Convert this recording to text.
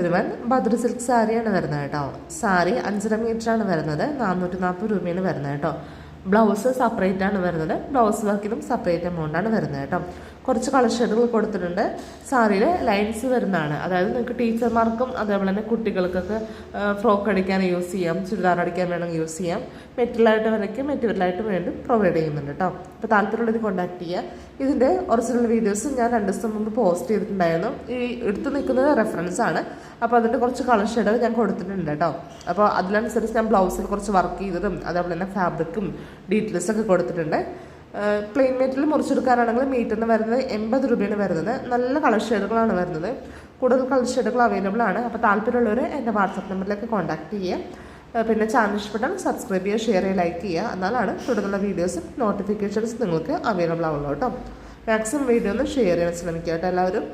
ഇവൻ ബദ്ര സിൽക്ക് സാരിയാണ് വരുന്നത് കേട്ടോ. സാരി അഞ്ചര ആണ് വരുന്നത്. നാനൂറ്റി നാൽപ്പത് രൂപയാണ് വരുന്നത് കേട്ടോ. ബ്ലൗസ് സെപ്പറേറ്റ് ആണ് വരുന്നത്. ബ്ലൗസ് വർക്കിനും സെപ്പറേറ്റ് എമൗണ്ട് ആണ് വരുന്നത് കേട്ടോ. കുറച്ച് കളർ ഷെയ്ഡുകൾ കൊടുത്തിട്ടുണ്ട്. സാരിയിൽ ലൈൻസ് വരുന്നതാണ്. അതായത് നിങ്ങൾക്ക് ടീച്ചർമാർക്കും അതേപോലെ തന്നെ കുട്ടികൾക്കൊക്കെ ഫ്രോക്ക് അടിക്കാൻ യൂസ് ചെയ്യാം ചുരിദാർ അടിക്കാൻ വേണമെങ്കിൽ യൂസ് ചെയ്യാം. മെറ്റീരിയലായിട്ട് വരയ്ക്കും മെറ്റീരിയലായിട്ട് വേണ്ടി പ്രൊവൈഡ് ചെയ്യുന്നുണ്ട് കേട്ടോ. അപ്പോൾ താല്പര്യമുള്ളത് കോൺടാക്ട് ചെയ്യുക. ഇതിന്റെ ഒറിജിനൽ വീഡിയോസ് ഞാൻ രണ്ട് ദിവസം മുമ്പ് പോസ്റ്റ് ചെയ്തിട്ടുണ്ടായിരുന്നു. ഈ എടുത്തു നിൽക്കുന്നത് റെഫറൻസ് ആണ്. അപ്പോൾ അതിന്റെ കുറച്ച് കളർ ഷെയ്ഡുകൾ ഞാൻ കൊടുത്തിട്ടുണ്ട് കേട്ടോ. അപ്പോൾ അതിനനുസരിച്ച് ഞാൻ ബ്ലൗസിൽ കുറച്ച് വർക്ക് ചെയ്തതും അതേപോലെ തന്നെ ഫാബ്രിക്കും ഡീറ്റെയിൽസ് ഒക്കെ കൊടുത്തിട്ടുണ്ട്. പ്ലെയിൻ മീറ്റിൽ മുറിച്ചെടുക്കാനാണെങ്കിൽ മീറ്ററിന് വരുന്നത് എൺപത് രൂപയാണ് വരുന്നത്. നല്ല കളർ ഷെയ്ഡുകളാണ് വരുന്നത്. കൂടുതൽ കളർ ഷെയ്ഡുകൾ അവൈലബിൾ ആണ്. അപ്പോൾ താല്പര്യമുള്ളവർ എന്റെ വാട്സപ്പ് നമ്പറിലേക്ക് കോൺടാക്ട് ചെയ്യുക. പിന്നെ ചാനൽ ഇഷ്ടപ്പെട്ടാൽ സബ്സ്ക്രൈബ് ചെയ്യുക ഷെയർ ചെയ്യുക ലൈക്ക് ചെയ്യുക. എന്നാലാണ് തുടർന്നുള്ള വീഡിയോസും നോട്ടിഫിക്കേഷൻസ് നിങ്ങൾക്ക് അവൈലബിൾ ആവുള്ളൂ കേട്ടോ. മാക്സിമം വീഡിയോ ഒന്ന് ഷെയർ ചെയ്യാൻ ശ്രമിക്കുക കേട്ടോ എല്ലാവരും.